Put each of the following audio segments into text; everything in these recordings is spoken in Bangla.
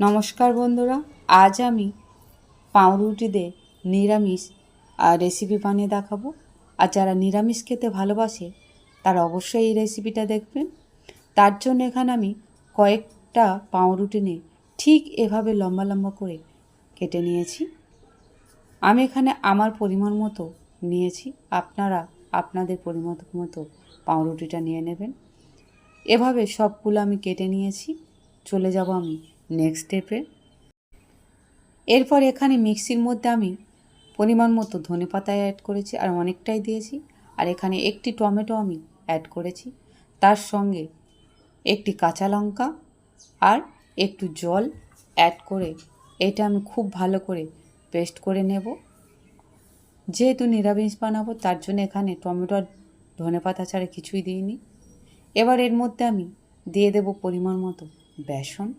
নমস্কার বন্ধুরা, আজ আমি পাউরুটি দিয়ে নিরামিষ রেসিপি বানিয়ে দেখাবো। আর যারা নিরামিষ খেতে ভালোবাসে, তারা অবশ্যই এই রেসিপিটা দেখবেন। তার জন্য এখানে আমি কয়েকটা পাউরুটি নিয়ে ঠিক এভাবে লম্বা লম্বা করে কেটে নিয়েছি। আমি এখানে আমার পরিমাণ মতো নিয়েছি। আপনারা আপনাদের পরিমাণ মতো পাউরুটিটা নিয়ে নেবেন। এভাবে সবগুলো আমি কেটে নিয়েছি। চলে যাব আমি নেক্সট স্টেপে এরপর এখানে মিক্সির মধ্যে আমি পরিমাণ মতো ধনে পাতা অ্যাড করেছি আর অনেকটাই দিয়েছি। আর এখানে একটি টমেটো আমি অ্যাড করেছি। তার সঙ্গে একটি কাঁচা লঙ্কা আর একটু জল অ্যাড করে এটা আমি খুব ভালো করে পেস্ট করে নেব। যেহেতু নিরামিষ বানাবো, তার জন্য এখানে টমেটো আর ধনে পাতা ছাড়া কিছুই দিইনি। এবার এর মধ্যে আমি দিয়ে দেব পরিমাণ মতো বেসন।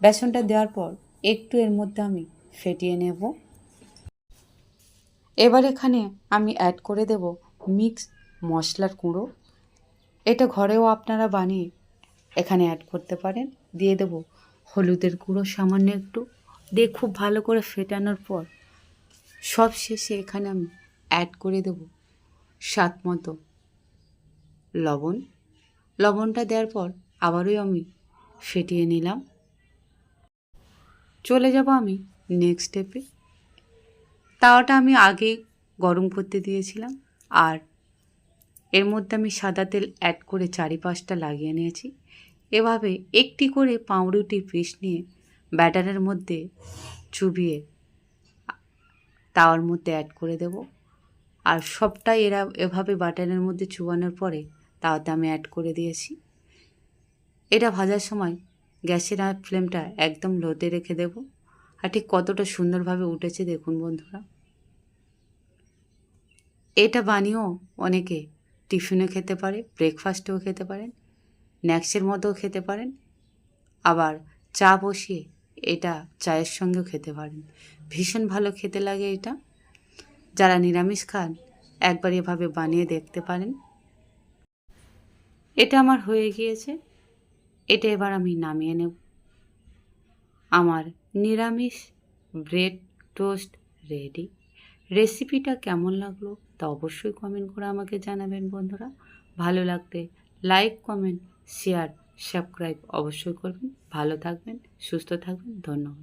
বেসনটা দেওয়ার পর একটু এর মধ্যে আমি ফেটিয়ে নেব। এবার এখানে আমি অ্যাড করে দেব মিক্স মশলার গুঁড়ো এটা ঘরেও আপনারা বানিয়ে এখানে অ্যাড করতে পারেন। দিয়ে দেব হলুদের গুঁড়ো সামান্য একটু। দিয়ে খুব ভালো করে ফেটানোর পর সব শেষে এখানে আমি অ্যাড করে দেব স্বাদ মতো লবণ। লবণটা দেওয়ার পর আবারও আমি ফেটিয়ে নিলাম। চলে যাব আমি নেক্সট স্টেপে তাওয়াটা আমি আগে গরম করতে দিয়েছিলাম আর এর মধ্যে আমি সাদা তেল অ্যাড করে চারিপাশটা লাগিয়ে নিয়েছি। এভাবে একটি করে পাউরুটির পিস নিয়ে ব্যাটারের মধ্যে চুবিয়ে তাওয়ার মধ্যে অ্যাড করে দেব। আর সবটাই এরা এভাবে বাটারের মধ্যে চুবানোর পরে তাওয়াতে আমি অ্যাড করে দিয়েছি। এটা ভাজার সময় গ্যাসের আর ফ্লেমটা একদম লোতে রেখে দেব। আর ঠিক কতটা সুন্দরভাবে উঠেছে দেখুন বন্ধুরা। এটা বানিয়েও অনেকে টিফিনে খেতে পারে ব্রেকফাস্টেও খেতে পারেন স্ন্যাক্সের মতোও খেতে পারেন। আবার চা বসিয়ে এটা চায়ের সঙ্গেও খেতে পারেন। ভীষণ ভালো খেতে লাগে এটা। যারা নিরামিষ খান, একবার এভাবে বানিয়ে দেখতে পারেন। এটা আমার হয়ে গিয়েছে। এটা এবার আমি নামিয়ে নেব। আমার নিরামিষ ব্রেড টোস্ট রেডি। রেসিপিটা কেমন লাগল তা অবশ্যই কমেন্ট করে আমাকে জানাবেন বন্ধুরা। ভালো লাগতে লাইক, কমেন্ট, শেয়ার, সাবস্ক্রাইব অবশ্যই করবেন। ভালো থাকবেন, সুস্থ থাকবেন, ধন্যবাদ।